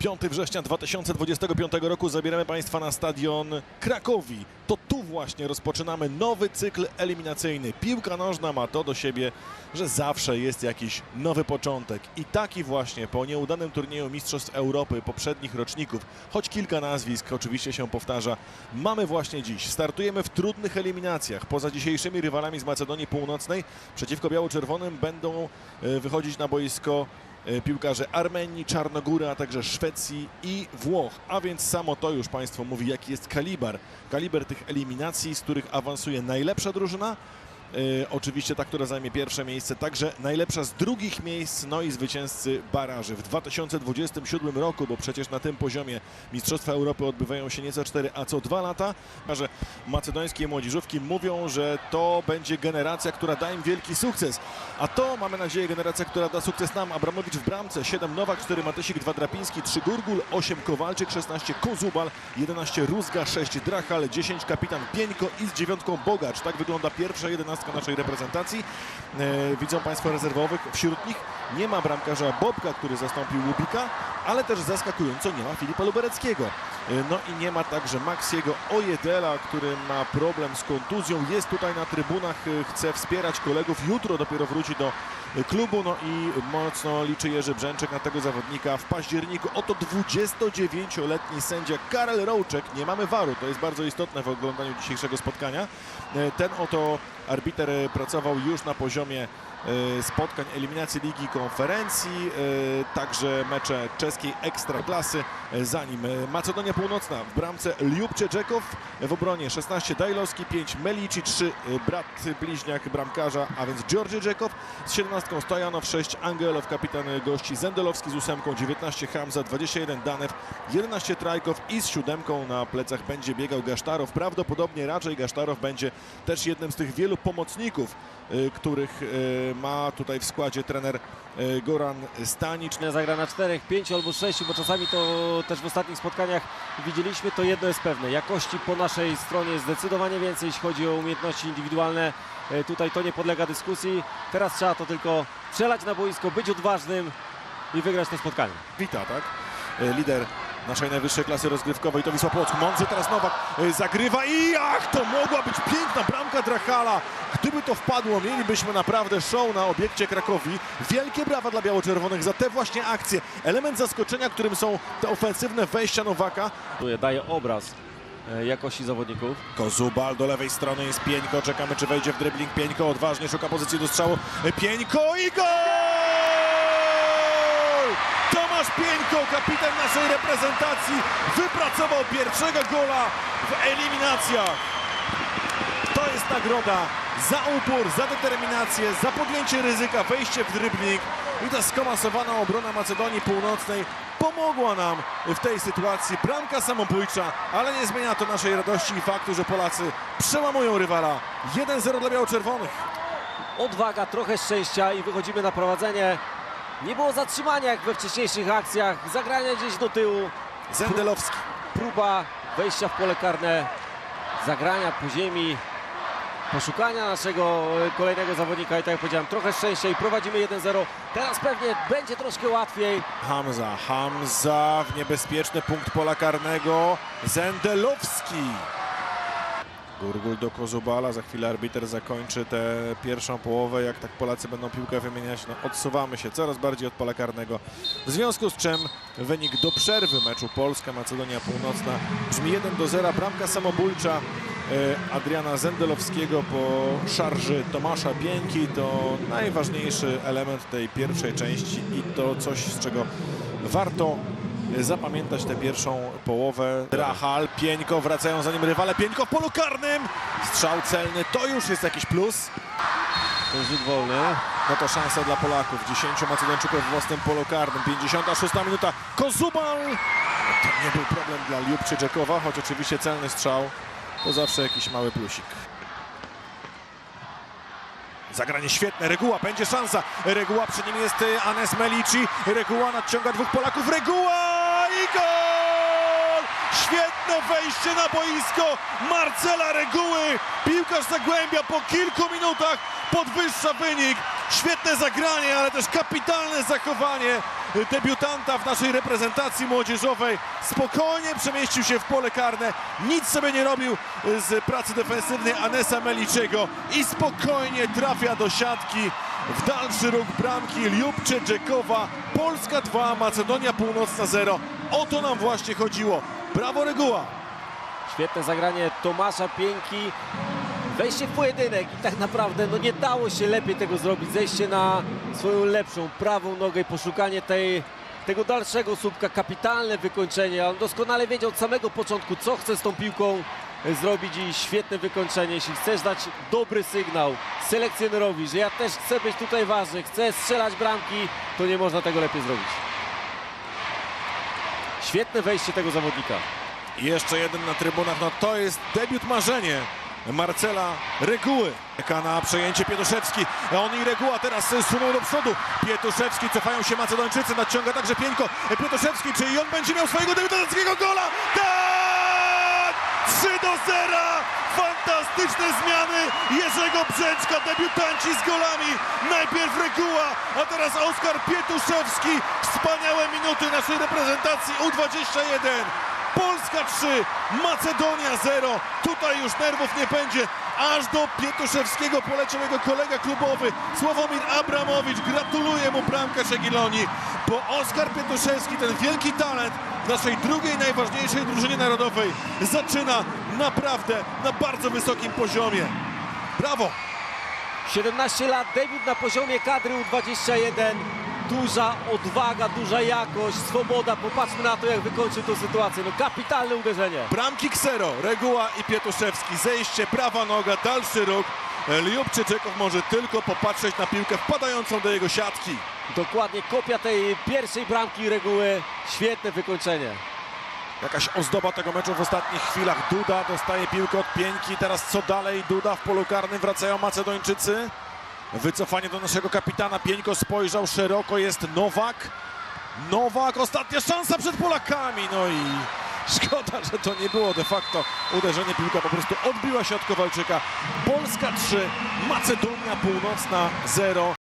5 września 2025 roku zabieramy Państwa na stadion Krakowi. To tu właśnie rozpoczynamy nowy cykl eliminacyjny. Piłka nożna ma to do siebie, że zawsze jest jakiś nowy początek. I taki właśnie po nieudanym turnieju Mistrzostw Europy poprzednich roczników, choć kilka nazwisk oczywiście się powtarza, mamy właśnie dziś. Startujemy w trudnych eliminacjach. Poza dzisiejszymi rywalami z Macedonii Północnej przeciwko biało-czerwonym będą e, wychodzić na boisko piłkarze Armenii, Czarnogóry, a także Szwecji i Włoch. A więc samo to już Państwo mówi, jaki jest kaliber. Kaliber tych eliminacji, z których awansuje najlepsza drużyna. E, oczywiście ta, która zajmie pierwsze miejsce, także najlepsza z drugich miejsc, no i zwycięzcy baraży. W 2027 roku, bo przecież na tym poziomie Mistrzostwa Europy odbywają się nie co 4, a co 2 lata, że macedońskie młodzieżówki mówią, że to będzie generacja, która da im wielki sukces. A to, mamy nadzieję, generacja, która da sukces nam. Abramowicz w bramce, 7 Nowak, 4 Matysik, 2 Drapiński, 3 Gurgul, 8 Kowalczyk, 16 Kozubal, 11 Rózga, 6 Drachal, 10 kapitan Pieńko i z dziewiątką Bogacz. Tak wygląda pierwsza jedenastka naszej reprezentacji. E, widzą Państwo rezerwowych. Wśród nich nie ma bramkarza Bobka, który zastąpił Łubika, ale też zaskakująco nie ma Filipa Lubereckiego. E, No i nie ma także Maxiego Ojedela, który ma problem z kontuzją. Jest tutaj na trybunach, e, chce wspierać kolegów. Jutro dopiero wróci do e, klubu. No i mocno liczy Jerzy Brzęczek na tego zawodnika w październiku. Oto 29-letni sędzia Karel Rołczek. Nie mamy waru, to jest bardzo istotne w oglądaniu dzisiejszego spotkania. Ten oto arbiter pracował już na poziomie spotkań eliminacji Ligi Konferencji, e, także mecze czeskiej Ekstraklasy, e, zanim e, Macedonia Północna w bramce Ljubcze Dżekow, w obronie 16 Dajlowski, 5 Melici, 3 e, brat bliźniak bramkarza, a więc Georgi Dżekow, z 17 Stojanow, 6 Angelow, kapitan gości Zendelowski z 8, 19 Hamza, 21 Danew, 11 Trajkow i z siódemką na plecach będzie biegał Gasztarow. Prawdopodobnie raczej Gasztarow będzie też jednym z tych wielu pomocników, których ma tutaj w składzie trener y, Goran Stanicz. Nie zagra na czterech, pięciu albo sześciu, bo czasami to też w ostatnich spotkaniach widzieliśmy, to jedno jest pewne. Jakości po naszej stronie zdecydowanie więcej, jeśli chodzi o umiejętności indywidualne. E, Tutaj to nie podlega dyskusji. Teraz trzeba to tylko przelać na boisko, być odważnym i wygrać to spotkanie. Wita, tak? Y, Lider naszej najwyższej klasy rozgrywkowej to Wisła Płock. Mądrze teraz Nowak y, zagrywa i ach, to mogła być piękna bramka Drachala. Gdyby to wpadło, mielibyśmy naprawdę show na obiekcie Krakowi. Wielkie brawa dla biało-czerwonych za te właśnie akcje. Element zaskoczenia, którym są te ofensywne wejścia Nowaka. Daje obraz e, jakości zawodników. Kozubal do lewej strony jest Pieńko. Czekamy, czy wejdzie w dribbling Pieńko. Odważnie szuka pozycji do strzału. Pieńko i gol! Kapitan naszej reprezentacji, wypracował pierwszego gola w eliminacjach. To jest nagroda za upór, za determinację, za podjęcie ryzyka, wejście w dribbling i ta skomasowana obrona Macedonii Północnej pomogła nam w tej sytuacji. Bramka samobójcza, ale nie zmienia to naszej radości i faktu, że Polacy przełamują rywala. 1-0 dla biało-czerwonych. Odwaga, trochę szczęścia i wychodzimy na prowadzenie. Nie było zatrzymania jak we wcześniejszych akcjach, zagrania gdzieś do tyłu. Zendelowski. próba wejścia w pole karne, zagrania po ziemi, poszukania naszego e, kolejnego zawodnika i tak jak powiedziałem, trochę szczęścia i prowadzimy 1-0. Teraz pewnie będzie troszkę łatwiej. Hamza, Hamza w niebezpieczny punkt pola karnego. Zendelowski. Gurgul do Kozubala, za chwilę arbiter zakończy tę pierwszą połowę. Jak tak Polacy będą piłkę wymieniać, no odsuwamy się coraz bardziej od pola karnego. W związku z czym wynik do przerwy meczu Polska-Macedonia Północna brzmi 1 do 0. Bramka samobójcza e, Adriana Zendelowskiego po szarży Tomasza Pieńki to najważniejszy element tej pierwszej części i to coś, z czego warto zapamiętać tę pierwszą połowę. Drachal, Pieńko, wracają za nim rywale. Pieńko w polu karnym. Strzał celny, to już jest jakiś plus. To jest rzut wolny. No to szansa dla Polaków. 10 Macedończyków w własnym polu karnym. 56 minuta. Kozubal. To nie był problem dla Liubczy Dżekowa, choć oczywiście celny strzał to zawsze jakiś mały plusik. Zagranie świetne, Reguła, będzie szansa. Reguła, przy nim jest y, Anes Melici. Reguła nadciąga dwóch Polaków. Reguła i gol! Świetne wejście na boisko Marcela Reguły. Piłkarz Zagłębia po kilku minutach podwyższa wynik. Świetne zagranie, ale też kapitalne zachowanie debiutanta w naszej reprezentacji młodzieżowej. Spokojnie przemieścił się w pole karne, nic sobie nie robił z pracy defensywnej Anesa Meliczego i spokojnie trafia do siatki w dalszy róg bramki Liubcze Dżekowa. Polska 2, Macedonia Północna 0. O to nam właśnie chodziło. Brawo Reguła! Świetne zagranie Tomasza Pięki. Wejście w pojedynek i tak naprawdę no nie dało się lepiej tego zrobić. Zejście na swoją lepszą prawą nogę i poszukanie tej, tego dalszego słupka. Kapitalne wykończenie. On doskonale wiedział od samego początku, co chce z tą piłką zrobić i świetne wykończenie. Jeśli chcesz dać dobry sygnał selekcjonerowi, że ja też chcę być tutaj ważny, chcę strzelać bramki, to nie można tego lepiej zrobić. Świetne wejście tego zawodnika. Jeszcze jeden na trybunach, no to jest debiut marzenie Marcela Reguły. Czeka na przejęcie Pietuszewski. On i Reguła teraz suną do przodu. Pietuszewski, cofają się Macedończycy, nadciąga także Pieńko. Pietuszewski, czy on będzie miał swojego debiutanckiego gola? Tak! 3 do 0! Fantastyczne zmiany Jerzego Brzęczka, debiutanci z golami. Najpierw Reguła, a teraz Oskar Pietuszewski. Wspaniałe minuty naszej reprezentacji U21. Polska 3, Macedonia 0. Tutaj już nerwów nie będzie. Aż do Pietuszewskiego poleciał jego kolega klubowy Sławomir Abramowicz. Gratuluję mu bramkarz Egilonii, bo Oskar Pietuszewski, ten wielki talent naszej drugiej najważniejszej drużynie narodowej zaczyna naprawdę na bardzo wysokim poziomie. Brawo! 17 lat, debiut na poziomie kadry U21. Duża odwaga, duża jakość, swoboda. Popatrzmy na to, jak wykończył tę sytuację. No kapitalne uderzenie. Bramki Ksero, Reguła i Pietuszewski. Zejście, prawa noga, dalszy róg. Liubczyczykow może tylko popatrzeć na piłkę wpadającą do jego siatki. Dokładnie kopia tej pierwszej bramki reguły. Świetne wykończenie. Jakaś ozdoba tego meczu w ostatnich chwilach. Duda dostaje piłkę od Pieńki. Teraz co dalej? Duda w polu karnym. Wracają Macedończycy. Wycofanie do naszego kapitana. Pieńko spojrzał szeroko. Jest Nowak. Nowak, ostatnia szansa przed Polakami. No i szkoda, że to nie było de facto uderzenie. Piłka po prostu odbiła się od Kowalczyka. Polska 3, Macedonia Północna 0.